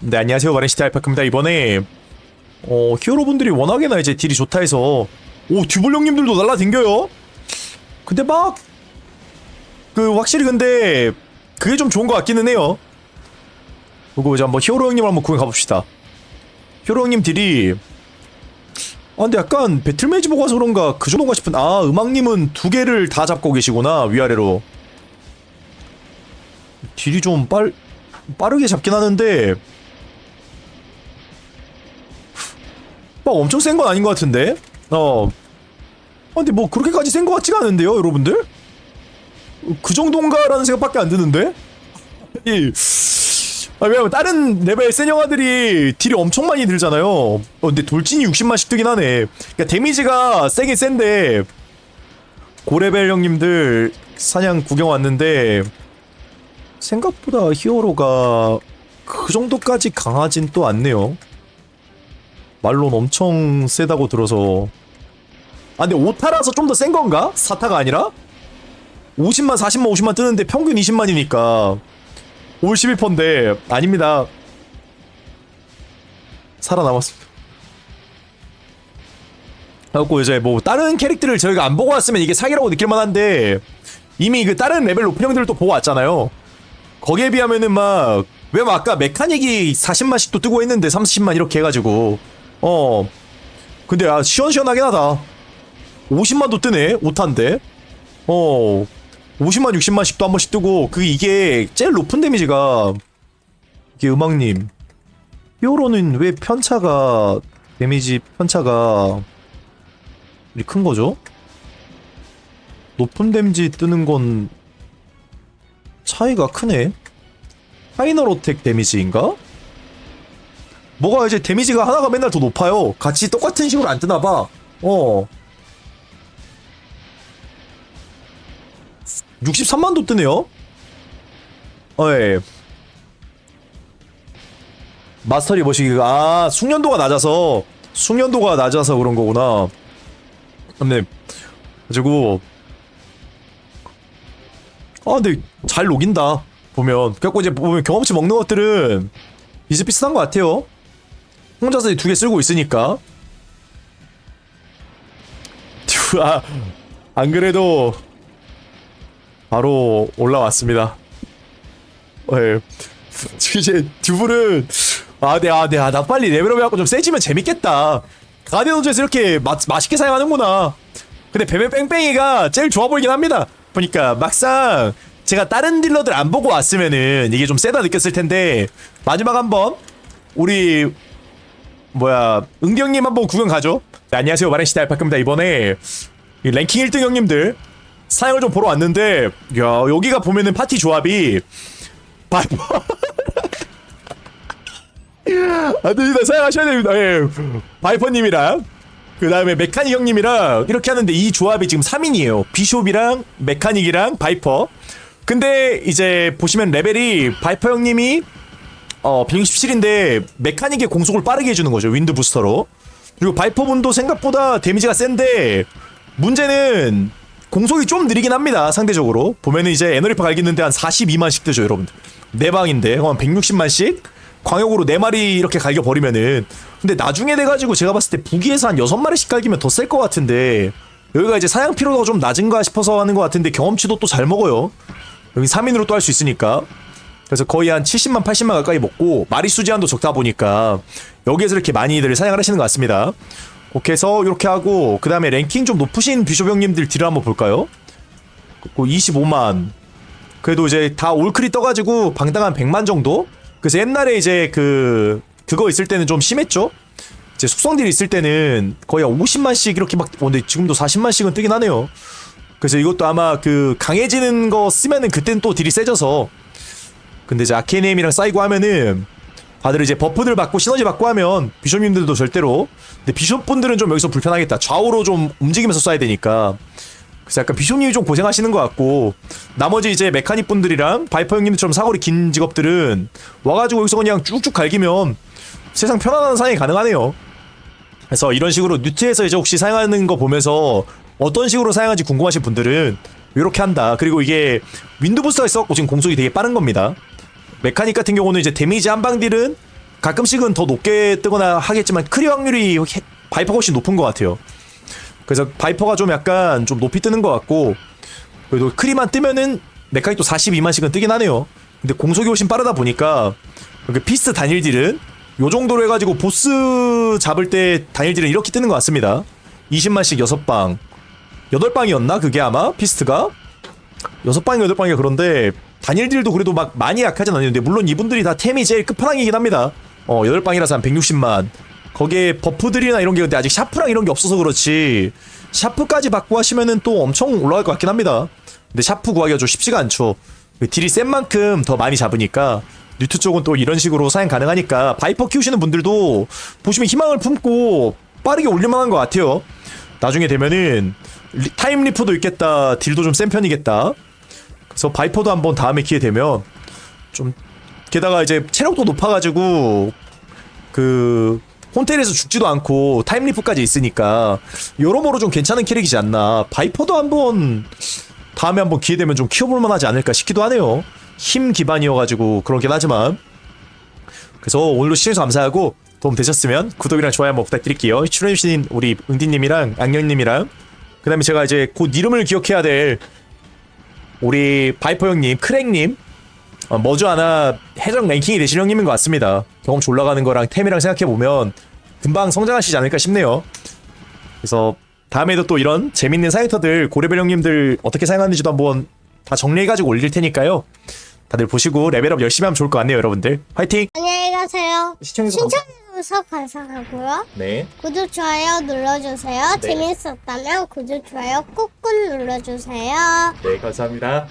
네 안녕하세요. 마렌시티 알파크입니다. 이번에 어 히어로분들이 워낙에나 이제 딜이 좋다 해서 오 듀블 형님들도 날라댕겨요? 근데 막 그 확실히 근데 그게 좀 좋은 것 같기는 해요. 그리고 이제 한번 히어로 형님 한번 구경 가봅시다. 히어로 형님 딜이 아 근데 약간 배틀매지 보고 와서 그런가 그 정도가 싶은 아 음악님은 두 개를 다 잡고 계시구나 위아래로. 딜이 좀 빨, 빠르게 잡긴 하는데 막 엄청 센 건 아닌 것 같은데? 어. 아, 근데 뭐 그렇게까지 센 것 같지가 않은데요 여러분들? 그 정도인가라는 생각밖에 안 드는데? 이 아, 왜냐면 다른 레벨 센 영화들이 딜이 엄청 많이 들잖아요. 어, 근데 돌진이 60만씩 뜨긴 하네. 그러니까 데미지가 세긴 센데 고레벨 형님들 사냥 구경 왔는데 생각보다 히어로가 그 정도까지 강하진 또 않네요 말론 엄청 세다고 들어서. 아 근데 5타라서 좀 더 센 건가? 4타가 아니라? 50만 40만 50만 뜨는데 평균 20만이니까. 올 11%인데 아닙니다. 살아남았습니다. 그래갖고 이제 뭐 다른 캐릭터를 저희가 안 보고 왔으면 이게 사기라고 느낄만 한데 이미 그 다른 레벨 높은 형들도 보고 왔잖아요. 거기에 비하면은 막왜막 아까 메카닉이 40만씩 또 뜨고 있는데 30만 이렇게 해가지고 어. 근데 아 시원시원하긴 하다. 50만 도 뜨네 5탄데. 어. 50만 60만씩도 한 번씩 뜨고 그 이게 제일 높은 데미지가 이게 음악님. 히어로는 왜 편차가 데미지 편차가 이렇게 큰 거죠? 높은 데미지 뜨는 건 차이가 크네. 파이널 어택 데미지인가? 뭐가 이제 데미지가 하나가 맨날 더 높아요. 같이 똑같은 식으로 안 뜨나봐. 어. 63만도 뜨네요. 어, 예. 마스터리 머시기가 아 숙련도가 낮아서 숙련도가 낮아서 그런 거구나. 근데 가지고 아 근데 잘 녹인다 보면 그래갖고 이제 보면 경험치 먹는 것들은 비슷비슷한 것 같아요. 혼자서 두개 쓰고 있으니까. 듀, 아, 안 그래도 바로 올라왔습니다. 예. 이제 아, 네, 아, 네, 아, 나 빨리 레벨업 해갖고 좀 세지면 재밌겠다. 가디언즈에서 이렇게 맛, 맛있게 사용하는구나. 근데 베베 뺑뺑이가 제일 좋아 보이긴 합니다. 보니까 막상 제가 다른 딜러들 안 보고 왔으면은 이게 좀 세다 느꼈을 텐데 마지막 한번 우리 뭐야 형님 한번 구경 가죠. 네, 안녕하세요 마렌시대 알파크입니다. 이번에 이 랭킹 1등 형님들 사양을 좀 보러 왔는데 야 여기가 보면은 파티 조합이 바이퍼 안됩니다 사양하셔야 됩니다. 예. 바이퍼님이랑 그 다음에 메카닉 형님이랑 이렇게 하는데 이 조합이 지금 3인이에요. 비숍이랑 메카닉이랑 바이퍼. 근데 이제 보시면 레벨이 바이퍼 형님이 어 167인데 메카닉의 공속을 빠르게 해주는 거죠. 윈드 부스터로. 그리고 바이퍼 분도 생각보다 데미지가 센데 문제는 공속이 좀 느리긴 합니다. 상대적으로 보면은 이제 에너리파 갈기는데 한 42만씩 뜨죠, 여러분들. 네 방인데 한 160만씩 광역으로 네 마리 이렇게 갈겨 버리면은 근데 나중에 돼 가지고 제가 봤을 때 부기에서 한 여섯 마리씩 갈기면 더 셀 것 같은데 여기가 이제 사양 피로도가 좀 낮은가 싶어서 하는 것 같은데 경험치도 또 잘 먹어요. 여기 3인으로 또 할 수 있으니까. 그래서 거의 한 70만, 80만 가까이 먹고 마리수 제한도 적다 보니까 여기에서 이렇게 많이들 사냥을 하시는 것 같습니다. 오케이 해서 이렇게 하고 그 다음에 랭킹 좀 높으신 비숍 형님들 딜을 한번 볼까요? 그 25만 그래도 이제 다 올클이 떠가지고 방당한 100만 정도? 그래서 옛날에 이제 그 그거 있을 때는 좀 심했죠? 이제 숙성딜 있을 때는 거의 한 50만씩 이렇게 막 어, 근데 지금도 40만씩은 뜨긴 하네요. 그래서 이것도 아마 그 강해지는 거 쓰면은 그땐 또 딜이 세져서 근데 이제 아케네임이랑 쌓이고 하면은 다들 이제 버프들 받고 시너지 받고 하면 비숍님들도 절대로 근데 비숍분들은 좀 여기서 불편하겠다 좌우로 좀 움직이면서 쏴야 되니까 그래서 약간 비숍님이 좀 고생하시는 것 같고 나머지 이제 메카닉 분들이랑 바이퍼 형님들처럼 사거리 긴 직업들은 와가지고 여기서 그냥 쭉쭉 갈기면 세상 편안한 사용이 가능하네요 그래서 이런 식으로 뉴트에서 이제 혹시 사용하는 거 보면서 어떤 식으로 사용하는지 궁금하신 분들은 이렇게 한다. 그리고 이게 윈드 부스터가 있어갖고 지금 공속이 되게 빠른 겁니다. 메카닉 같은 경우는 이제 데미지 한방 딜은 가끔씩은 더 높게 뜨거나 하겠지만 크리 확률이 해- 바이퍼가 훨씬 높은 것 같아요. 그래서 바이퍼가 좀 약간 좀 높이 뜨는 것 같고 그래도 크리만 뜨면은 메카닉도 42만씩은 뜨긴 하네요. 근데 공속이 훨씬 빠르다 보니까 피스 단일 딜은 요 정도로 해가지고 보스 잡을 때 단일 딜은 이렇게 뜨는 것 같습니다. 20만씩 6방 8방이었나 그게 아마 피스트가 6방이 8방이가 그런데 단일 딜도 그래도 막 많이 약하진 않는데 물론 이분들이 다 템이 제일 끝판왕이긴 합니다. 어 8방이라서 한 160만 거기에 버프들이나 이런 게 근데 아직 샤프랑 이런 게 없어서 그렇지 샤프까지 받고 하시면은 또 엄청 올라갈 것 같긴 합니다. 근데 샤프 구하기가 좀 쉽지가 않죠. 그 딜이 센 만큼 더 많이 잡으니까 뉴트 쪽은 또 이런 식으로 사용 가능하니까 바이퍼 키우시는 분들도 보시면 희망을 품고 빠르게 올릴만한 것 같아요. 나중에 되면은 리- 타임 리프도 있겠다. 딜도 좀 센 편이겠다. 그래서 바이퍼도 한번 다음에 기회 되면 좀 게다가 이제 체력도 높아가지고 그 혼텔에서 죽지도 않고 타임리프까지 있으니까 여러모로 좀 괜찮은 캐릭이지 않나 바이퍼도 한번 다음에 한번 기회 되면 좀 키워볼 만 하지 않을까 싶기도 하네요 힘 기반이어가지고 그렇긴 하지만 그래서 오늘도 시청해주셔서 감사하고 도움 되셨으면 구독이랑 좋아요 한번 부탁드릴게요 출연해주신 우리 응디님이랑 악령님이랑 그 다음에 제가 이제 곧 이름을 기억해야 될 우리 바이퍼 형님 크랙님 어, 머지않아 해적 랭킹이 되실 형님인 것 같습니다. 경험치 올라가는 거랑 템이랑 생각해보면 금방 성장하시지 않을까 싶네요. 그래서 다음에도 또 이런 재밌는 사이터들 고레벨 형님들 어떻게 사용하는지도 한번 다 정리해가지고 올릴 테니까요. 다들 보시고 레벨업 열심히 하면 좋을 것 같네요, 여러분들. 화이팅! 안녕히 가세요. 시청해주셔서 신청해주셔서 감사하고요. 네. 구독, 좋아요 눌러주세요. 네. 재밌었다면 구독, 좋아요 꾹꾹 눌러주세요. 네, 감사합니다.